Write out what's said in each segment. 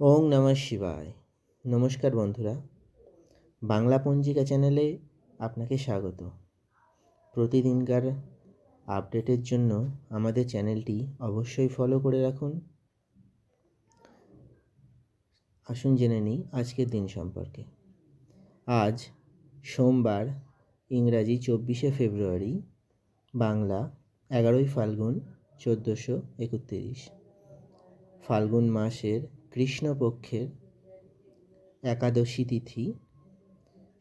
ওং নমঃ শিবায়। নমস্কার বন্ধুরা, বাংলা পঞ্জিকা চ্যানেলে আপনাকে স্বাগত। প্রতিদিনকার আপডেটের জন্য আমাদের চ্যানেলটি অবশ্যই ফলো করে রাখুন। আসুন জেনে নিই আজকের দিন সম্পর্কে। আজ সোমবার, ইংরাজি চব্বিশে ফেব্রুয়ারি, বাংলা এগারোই ফাল্গুন চোদ্দোশো একত্রিশ। ফাল্গুন মাসের কৃষ্ণপক্ষের একাদশী তিথি,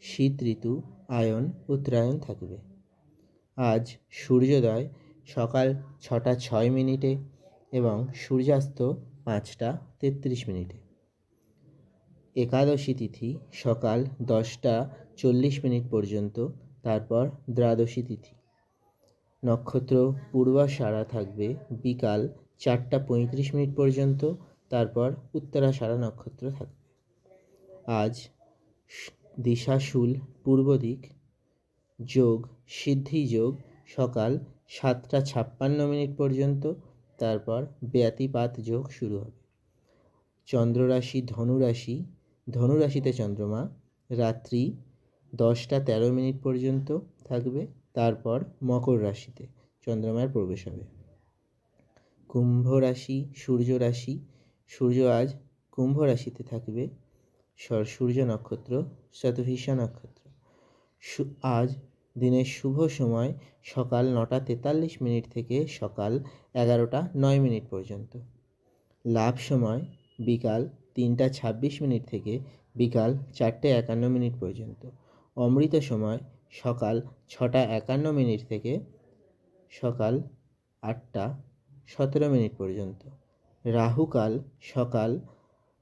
শীত ঋতু, আয়ন, উত্তরায়ণ থাকবে। আজ সূর্যোদয় সকাল ছটা ছয় মিনিটে এবং সূর্যাস্ত পাঁচটা তেত্রিশ মিনিটে। একাদশী তিথি সকাল দশটা চল্লিশ মিনিট পর্যন্ত, তারপর দ্বাদশী তিথি। নক্ষত্র পূর্বাষাঢ়া থাকবে বিকাল চারটা পঁয়ত্রিশ মিনিট পর্যন্ত তারপর উত্তরাষাঢ়া নক্ষত্র থাকবে। আজ দিশাশুল পূর্ব দিক, যোগ, সিদ্ধি যোগ, সকাল সাতটা ছাপ্পান্ন মিনিট পর্যন্ত, তারপর ব্যাতিপাত যোগ শুরু হবে। চন্দ্ররাশি ধনুরাশি, ধনুরাশিতে চন্দ্রমা, রাত্রি দশটা তেরো মিনিট পর্যন্ত থাকবে, তারপর মকর রাশিতে চন্দ্রমার প্রবেশ হবে। কুম্ভ রাশি, সূর্য রাশি সূর্য আজ কুম্ভ রাশিতে থাকবে। সূর্য নক্ষত্র শতভিষা নক্ষত্র। আজ দিনের শুভ সময় সকাল নটা তেতাল্লিশ মিনিট থেকে সকাল এগারোটা নয় মিনিট পর্যন্ত। লাভ সময় বিকাল তিনটা ছাব্বিশ মিনিট থেকে বিকাল চারটে একান্ন মিনিট পর্যন্ত। অমৃত সময় সকাল ছটা একান্ন মিনিট থেকে সকাল আটটা সতেরো মিনিট পর্যন্ত। রাহুকাল সকাল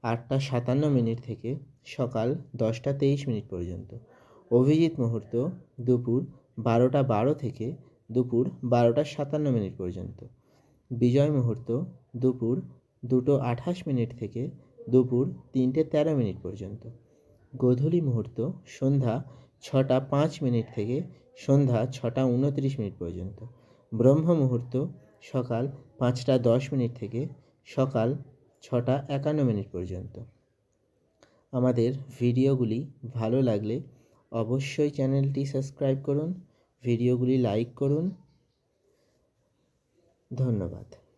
আটটা সাতান্ন মিনিট থেকে সকাল দশটা তেইশ মিনিট পর্যন্ত। অভিজিৎ মুহূর্ত দুপুর বারোটা বারো থেকে দুপুর বারোটা সাতান্ন মিনিট পর্যন্ত। বিজয় মুহূর্ত দুপুর দুটো আঠাশ মিনিট থেকে দুপুর তিনটে তেরো মিনিট পর্যন্ত। গোধূলি মুহূর্ত সন্ধ্যা ছটা পাঁচ মিনিট থেকে সন্ধ্যা ছটা উনত্রিশ মিনিট পর্যন্ত। ব্রহ্ম মুহূর্ত সকাল পাঁচটা দশ মিনিট থেকে সকাল ছটা একান্ন মিনিট পর্যন্ত। আমাদের ভিডিওগুলি ভালো লাগলে অবশ্যই চ্যানেলটি সাবস্ক্রাইব করুন, ভিডিওগুলি লাইক করুন। ধন্যবাদ।